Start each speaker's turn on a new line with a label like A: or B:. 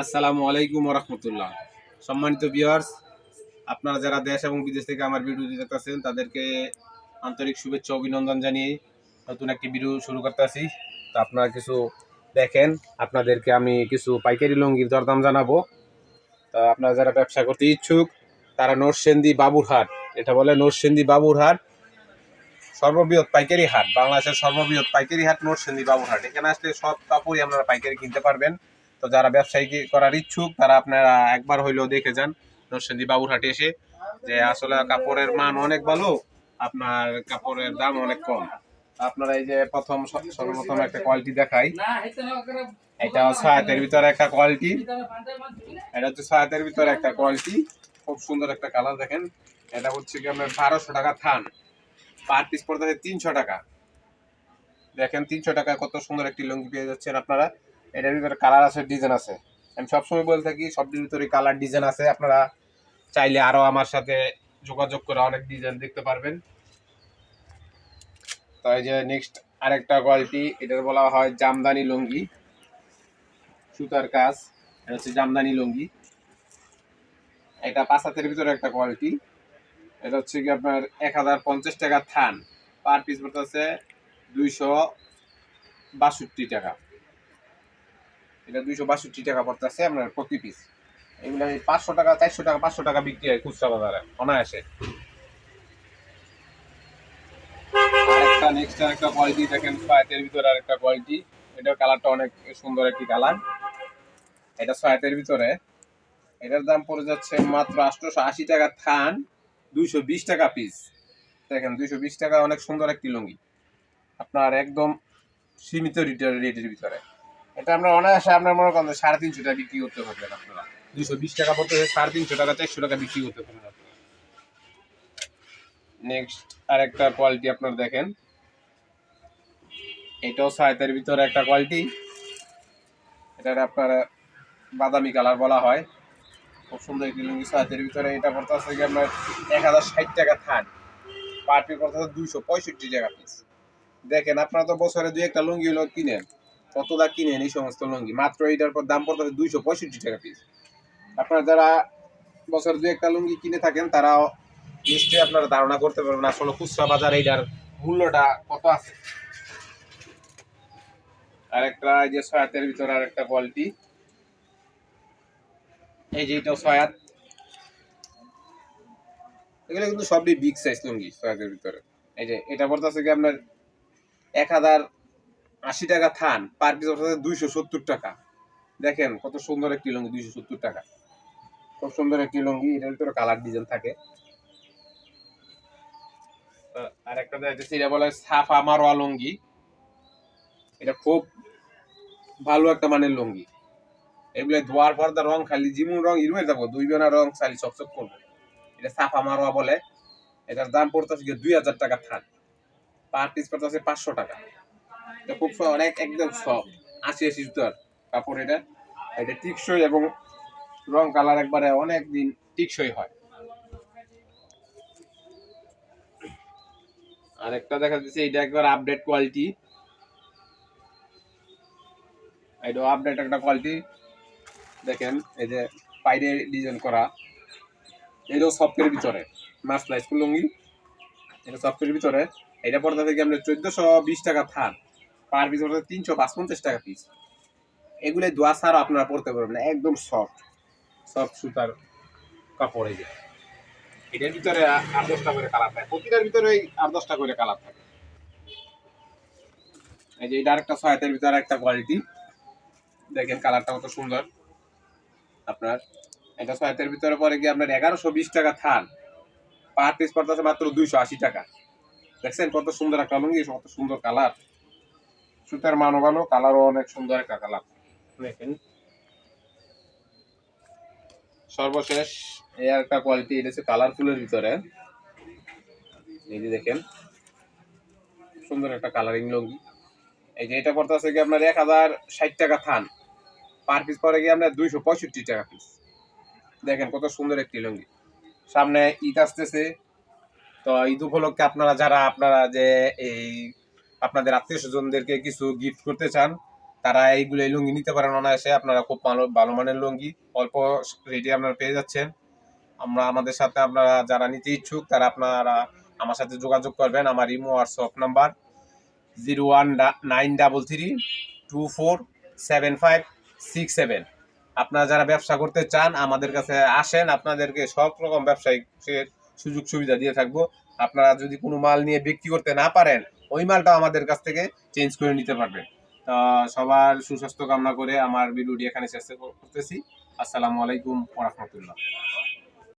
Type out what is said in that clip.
A: আসসালামু আলাইকুম রহমতুল্লাহ সম্মানিত ভিউয়ার্স আপনারা যারা দেশ এবং বিদেশ থেকে আমার ভিডিও দেখতেছেন তাদেরকে আন্তরিক শুভেচ্ছা অভিনন্দন জানিয়ে নতুন একটি ভিডিও শুরু করতেছি তো আপনারা কিছু দেখেন, আপনাদেরকে আমি কিছু পাইকারি লুঙ্গির দরদাম জানাব। তো আপনারা যারা ব্যবসা করতে ইচ্ছুক, তারা নরসেন্দি বাবুরহাট, এটা বলে নরসেন্দি বাবুরহাট, সর্ববৃহৎ পাইকারি হাট, বাংলাদেশের সর্ববৃহৎ পাইকারি হাট নরসেন্দি বাবুরহাট। এখানে আসলে সব কাপড়ই আপনারা পাইকারি কিনতে পারবেন। তো যারা ব্যবসায়ী করার ইচ্ছুক, তারা আপনারা একবার হইলেও দেখে যান। নরসিংদী বাবুরহাটে এসে যে আসলে কাপড়ের মান অনেক ভালো, আপনার কাপড়ের দাম অনেক কম। আপনারা এই যে প্রথম সর্বপ্রথম একটা কোয়ালিটি দেখাই। এটা হাতের ভিতরে একটা কোয়ালিটি এটা হচ্ছে হাতের ভিতরে একটা কোয়ালিটি খুব সুন্দর একটা কালার দেখেন। এটা হচ্ছে কি আপনার বারোশো টাকা থান। পার পিস পড়তে তিনশো টাকা। দেখেন তিনশো টাকা কত সুন্দর একটি লুঙ্গি পেয়ে যাচ্ছেন আপনারা। এটার ভিতরে কালার আছে ডিজাইন আছে। আমি সবসময় বলে থাকি, সবটির ভিতরে কালার ডিজাইন আছে। আপনারা চাইলে আরও আমার সাথে যোগাযোগ করে অনেক ডিজাইন দেখতে পারবেন। তো এই যে নেক্সট আরেকটা কোয়ালিটি এটার বলা হয় জামদানি লুঙ্গি। সুতার কাজ, এটা হচ্ছে জামদানি লুঙ্গি। এটা পাঁচ হাতের ভিতরে একটা কোয়ালিটি এটা হচ্ছে কি আপনার এক হাজার পঞ্চাশ টাকা থান। পার পিস বলতে পড়তেছে দুইশো বাষট্টি টাকা। এটা দুইশো বাষট্টি টাকা পড়তেছে আপনার প্রতি পিস এগুলো পাঁচশো টাকা, চারশো টাকা, পাঁচশো টাকা বিক্রি হয় খুচরা বাজারে, অনায়াসে। নেক্সট কোয়ালিটি দেখেন ভিতরে আরেকটা কোয়ালিটি কালারটা অনেক সুন্দর একটি এটা ভিতরে। এটার দাম পড়ে যাচ্ছে মাত্র আশি টাকা থান, দুইশো বিশ টাকা পিস দেখেন, দুইশো বিশ টাকা অনেক সুন্দর একটি লুঙ্গি। আপনার একদম সীমিত রেটের ভিতরে। এটা আমরা অনায়াসে আপনার মনে করেন সাড়ে তিনশো টাকা বিক্রি করতে পারবেন আপনারা। দুশো বিশ টাকা পড়তে সাড়ে তিনশো টাকা চারশো টাকা বিক্রি করতে পারবেন আপনারা নেক্সট আরেকটা কোয়ালিটি আপনারা দেখেন। এটাও সাইতের ভিতরে একটা কোয়ালিটি এটার আপনার বাদামি কালার বলা হয়। খুব সুন্দর একটি লুঙ্গি সাইতের ভিতরে। এটা পড়তে আছে কি আপনার এক হাজার ষাট টাকা থান। পার পি পড়তে দুইশো পঁয়ষট্টি টাকা পিস দেখেন আপনারা তো বছরে দুই একটা লুঙ্গি হলো কিনেন। কতটা কিনেন এই সমস্ত লুঙ্গি। মাত্র এইটার পর দাম পড়তে দুইশো পঁয়ষট্টি টাকা পিস আপনারা যারা বছর দু একটা লুঙ্গি কিনে থাকেন তারা নিশ্চয়ই আপনারা ধারণা করতে পারবেন আসলে খুচরা বাজার এইটার মূল্যটা কত আছে। আরেকটা এই যে সয়াতের ভিতরে আরেকটা কোয়ালিটি এই যে এটা সয়াত। এগুলো কিন্তু সবই বিগ সাইজ লুঙ্গি সয়াতের ভিতরে। এই যে এটা পড়তেছে কি আপনার এক হাজার আশি টাকা থান পার পিস পড়তেছে দুইশো সত্তর টাকা। দেখেন কত সুন্দর একটি লুঙ্গি, দুইশো সত্তর টাকা। খুব সুন্দর একটি লুঙ্গি, এটার ভিতরে কালার ডিজাইন থাকে। আর একটা এটা বলে সাফা মারোয়া এটা খুব ভালো একটা মানের লুঙ্গি। এগুলো ধোয়ার পর রং খালি যেমন রং ইরমে যাব দুই বেনা রং, খালি চকচক এটা সাফা মারোয়া বলে। এটার দাম পড়তেছে দুই হাজার টাকা থান। পার পিস পড়তেছে পাঁচশো টাকা। এটা খুব অনেক একদম সফট আশি আশি জুতার কাপড় এটা এটা টিকসই এবং রং কালার একবারে অনেক দিন টিকসই হয়। আরেকটা দেখা যাচ্ছে, এটা একবার আপডেট কোয়ালিটি এটা আপডেট একটা কোয়ালিটি দেখেন, এই যে পাইরে ডিজাইন করা। এটাও সফটের ভিতরে, মাছ লাইস লুঙ্গি এটা সফটের ভিতরে। এটা পড়তে থেকে আমরা চোদ্দশো বিশ টাকা থান। পার পিস পড়তে তিনশো পঞ্চাশ টাকা পিস এগুলো দোয়া ছাড়া আপনারা পড়তে পারবেন, একদম সফট সফট সুতার কাপড় এই এটার ভিতরে আট দশটা করে কালার থাকে, প্রতিটার ভিতরে ওই আট দশটা করে কালার থাকে। এই যে এটা আরেকটা সহায়তার ভিতরে একটা কোয়ালিটি দেখেন কালারটা কত সুন্দর। আপনার এটা সহায়তার ভিতরে পরে গিয়ে আপনার এগারোশো বিশ টাকা থান। পার পিস পড়তেছে মাত্র দুইশো আশি টাকা। দেখছেন কত সুন্দর একটা লুঙ্গি, কত সুন্দর কালার সুতার মানও ভালো, কালারও অনেক সুন্দর একটা কালার দেখেন। সর্বশেষ এই একটা কোয়ালিটি এটা হচ্ছে কালারফুলের ভিতরে। এই যে দেখেন, সুন্দর একটা কালারিং লুঙ্গি এই যে এটা পড়তে আছে কি আপনার এক হাজার ষাট টাকা থান। পার পিস পরে গিয়ে আপনার দুইশো পঁয়ষট্টি টাকা পিস দেখেন কত সুন্দর একটি লুঙ্গি। সামনে ঈদ আসতেছে। তো ঈদ উপলক্ষে আপনারা, যারা আপনারা যে এই আপনাদের আত্মীয় স্বজনদেরকে কিছু গিফট করতে চান, তারা এইগুলো এই লুঙ্গি নিতে পারেন অনায়াসে। আপনারা খুব ভালো ভালো মানের লুঙ্গি, অল্প রেটে আপনারা পেয়ে যাচ্ছেন। আমরা, আমাদের সাথে আপনারা যারা নিতে ইচ্ছুক, তারা আপনারা আমার সাথে যোগাযোগ করবেন। আমার Imo, WhatsApp number zero one nine double three two four seven five six seven. আপনারা যারা ব্যবসা করতে চান, আমাদের কাছে আসেন। আপনাদেরকে সব রকম ব্যবসায়িক সুযোগ সুবিধা দিয়ে থাকব। আপনারা যদি কোনো মাল নিয়ে বিক্রি করতে না পারেন ওই মালটাও আমাদের কাছ থেকে চেঞ্জ করে নিতে পারবে। তা সবার সুস্বাস্থ্য কামনা করে আমার ভিডিওটি এখানে শেষ করতেছি। আসসালামু আলাইকুম ওরহমতুল্লাহ